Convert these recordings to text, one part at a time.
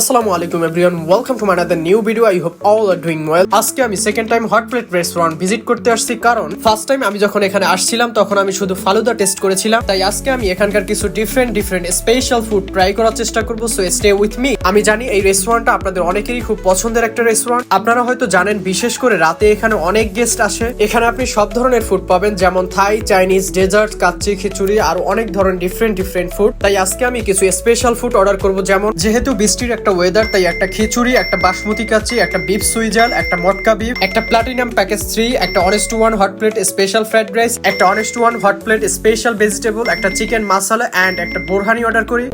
আসসালামু আলাইকুম everyone welcome to another new video I hope all are doing well আজকে আমি second time Hot Plate restaurant visit করতে আসছি। কারণ ফার্স্ট টাইম আমি যখন এখানে আসছিলাম, তখন আমি শুধু ফালুদা টেস্ট করেছিলাম। তাই আজকে আমি এখানকার কিছু different different special food try করার চেষ্টা করব। সো স্টে উইথ মি আমি জানি এই রেস্টুরেন্টটা আপনাদের অনেকেরই খুব পছন্দের একটা রেস্টুরেন্ট আপনারা হয়তো জানেন, বিশেষ করে রাতে এখানে অনেক গেস্ট আসে। এখানে আপনি সব ধরনের ফুড পাবেন, যেমন থাই চাইনিজ ডেজার্ট কাচ্চি, খিচুড়ি, আর অনেক ধরনের ডিফারেন্ট ডিফারেন্ট ফুড তাই আজকে আমি কিছু স্পেশাল ফুড অর্ডার করব। যেমন, যেহেতু বৃষ্টির একটা ওয়েদার তাই একটা খিচুড়ি, একটা বাসমতি কাচ্চি, একটা বিফ সুইজাল একটা মটকা বিফ একটা প্লাটিনাম প্যাকেজ থ্রি একটা honest two one Hot Plate special fried rice একটা honest two one Hot Plate special vegetable একটা চিকেন মাসালা অ্যান্ড একটা বোরহানি অর্ডার করি।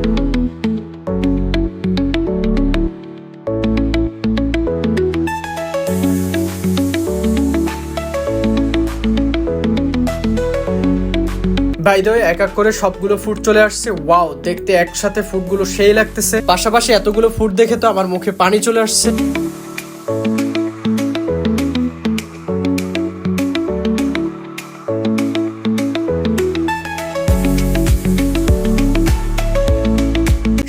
বাই দ্য এক এক করে সবগুলো ফুড চলে আসছে। ওয়াও দেখতে একসাথে ফুডগুলো সেই লাগতেছে। পাশাপাশি এতগুলো ফুড দেখে তো আমার মুখে পানি চলে আসছে।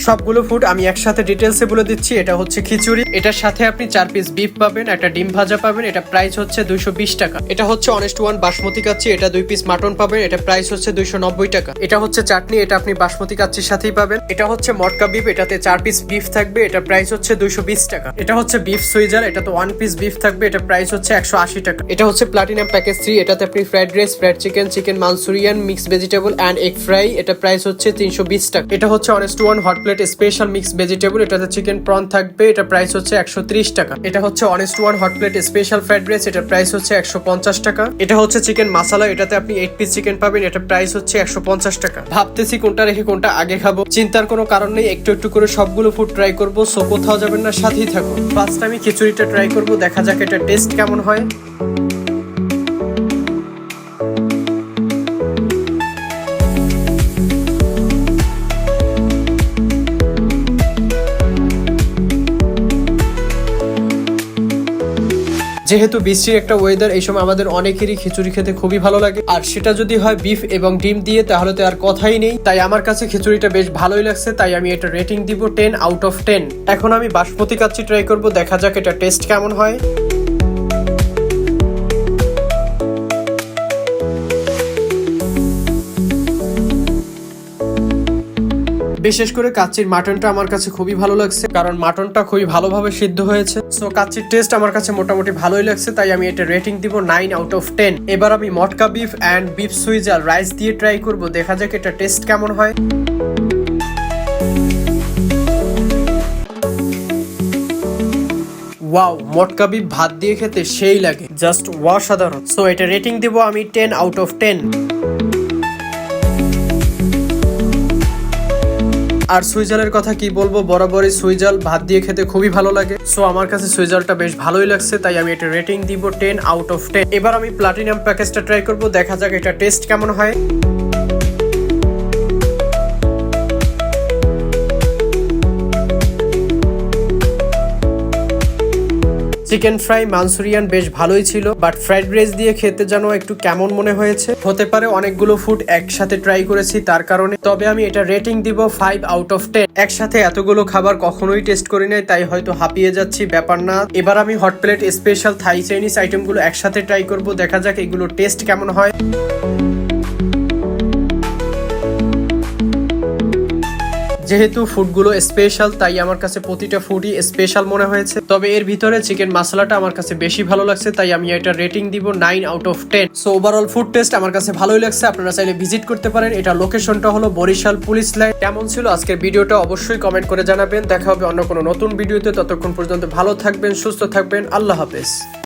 সবগুলো ফুড আমি একসাথে ডিটেলসে বলে দিচ্ছি। এটা হচ্ছে খিচুড়ি। এটার সাথে আপনি চার পিস বিফ পাবেন, একটা ডিম ভাজা পাবেন, এটা প্রাইস হচ্ছে দুইশো বিশ টাকা। এটা হচ্ছে অনেস্ট ওয়ান বাসমতি কাচ্ছি এটা দুই পিস মাটন পাবেন, এটা প্রাইস হচ্ছে দুইশো নব্বই টাকা। এটা হচ্ছে চাটনি, এটা আপনি বাসমতি কাচ্ছির সাথেই পাবেন। এটা হচ্ছে মটকা বিফ এটাতে চার পিস বিফ থাকবে, এটা প্রাইস হচ্ছে দুইশো বিশ টাকা। এটা হচ্ছে বিফ সুইজার এটা তো ওয়ান পিস বিফ থাকবে, এটা প্রাইস হচ্ছে একশো আশি টাকা। এটা হচ্ছে প্লাটিনাম প্যাকেজ থ্রি এটাতে আপনি fried rice fried chicken chicken manchurian mix vegetable and egg fry এটা প্রাইস হচ্ছে তিনশো বিশ টাকা। এটা হচ্ছে honest one Hot Plate special mix vegetable এটাতে চিকেন প্রন থাকবে, এটা প্রাইস হচ্ছে একশো ত্রিশ টাকা। এটা হচ্ছে honest one Hot Plate special fried rice এটা প্রাইস হচ্ছে একশো পঞ্চাশ টাকা। এটা হচ্ছে চিকেন মাসালা এটাতে আপনি এইট পিস চিকেন পাবেন, এটা প্রাইস হচ্ছে একশো পঞ্চাশ টাকা। ভাবতেছি কোনটা রেখে কোনটা আগে খাব। চিন্তার কোনো কারণ নেই, একটু একটু করে সবগুলো ফুড ট্রাই করব সো কোথাও যাবেন না, সাথেই থাকুন। ফার্স্ট আমি খিচুড়িটা ট্রাই করব, দেখা যাক এটা টেস্ট কেমন হয়। যেহেতু বৃষ্টির একটা ওয়েদার এই সময় আমাদের অনেকেরই খিচুড়ি খেতে খুবই ভালো লাগে। আর সেটা যদি হয় বিফ এবং ডিম দিয়ে, তাহলে তো আর কথাই নেই। তাই আমার কাছে খিচুড়িটা বেশ ভালোই লাগছে, তাই আমি এটা রেটিং দিব টেন আউট অফ টেন এখন আমি বাসমতি কাচ্ছি ট্রাই করব, দেখা যাক এটা টেস্ট কেমন হয়। বিশেষ করে কাচ্চির মাটনটা আমার কাছে খুবই ভালো লাগছে, কারণ মাটনটা খুবই ভালোভাবে সিদ্ধ হয়েছে। সো কাচ্চির টেস্ট আমার কাছে মোটামুটি ভালোই লাগছে, তাই আমি এটা রেটিং দিব নাইন আউট অফ টেন এবার আমি মটকা বিফ অ্যান্ড বিফ সুইজাল রাইস দিয়ে ট্রাই করব, দেখা যাক এটা টেস্ট কেমন হয়। ওয়াও মটকা বিফ ভাত দিয়ে খেতে সেই লাগে জাস্ট অসাধারণ। সো এটা রেটিং দিব আমি টেন আউট অফ টেন আর সুইজালের কথা কি বলব? বরাবরই সুইজাল ভাত দিয়ে খেতে খুবই ভালো লাগে। সো আমার কাছে সুইজালটা বেশ ভালোই লাগছে, তাই আমি এটা রেটিং দিব টেন আউট অফ টেন এবার আমি প্লাটিনাম প্যাকেজটা ট্রাই করব, দেখা যাক এটা টেস্ট কেমন হয়। চিকেন ফ্রাই মানসুরিয়ান বেশ ভালোই ছিল বাট ফ্রাইড রাইস দিয়ে খেতে যেন একটু কেমন মনে হয়েছে? হতে পারে অনেকগুলো ফুড একসাথে ট্রাই করেছি তার কারণে, তবে আমি এটা রেটিং দিব ফাইভ আউট অফ টেন একসাথে এতগুলো খাবার কখনোই টেস্ট করি নাই, তাই হয়তো হাঁপিয়ে যাচ্ছি, ব্যাপার না। এবার আমি Hot Plate special Thai Chinese আইটেমগুলো একসাথে ট্রাই করব, দেখা যাক এগুলো টেস্ট কেমন হয়। যেহেতু ফুডগুলো স্পেশাল তাই আমার কাছে প্রতিটা ফুডই স্পেশাল মনে হয়েছে। তবে এর ভিতরে চিকেন মশলাটা আমার কাছে বেশি ভালো লাগছে, তাই আমি এটা রেটিং দিব nine out of ten so overall food taste আমার কাছে ভালোই লাগছে, আপনারা চাইলে ভিজিট করতে পারেন। এটা লোকেশনটা হলো বরিশাল পুলিশ লাইন কেমন ছিল আজকের ভিডিওটা অবশ্যই কমেন্ট করে জানাবেন। দেখা হবে অন্য কোনো নতুন ভিডিওতে, ততক্ষণ পর্যন্ত ভালো থাকবেন, সুস্থ থাকবেন, আল্লাহ হাফেজ।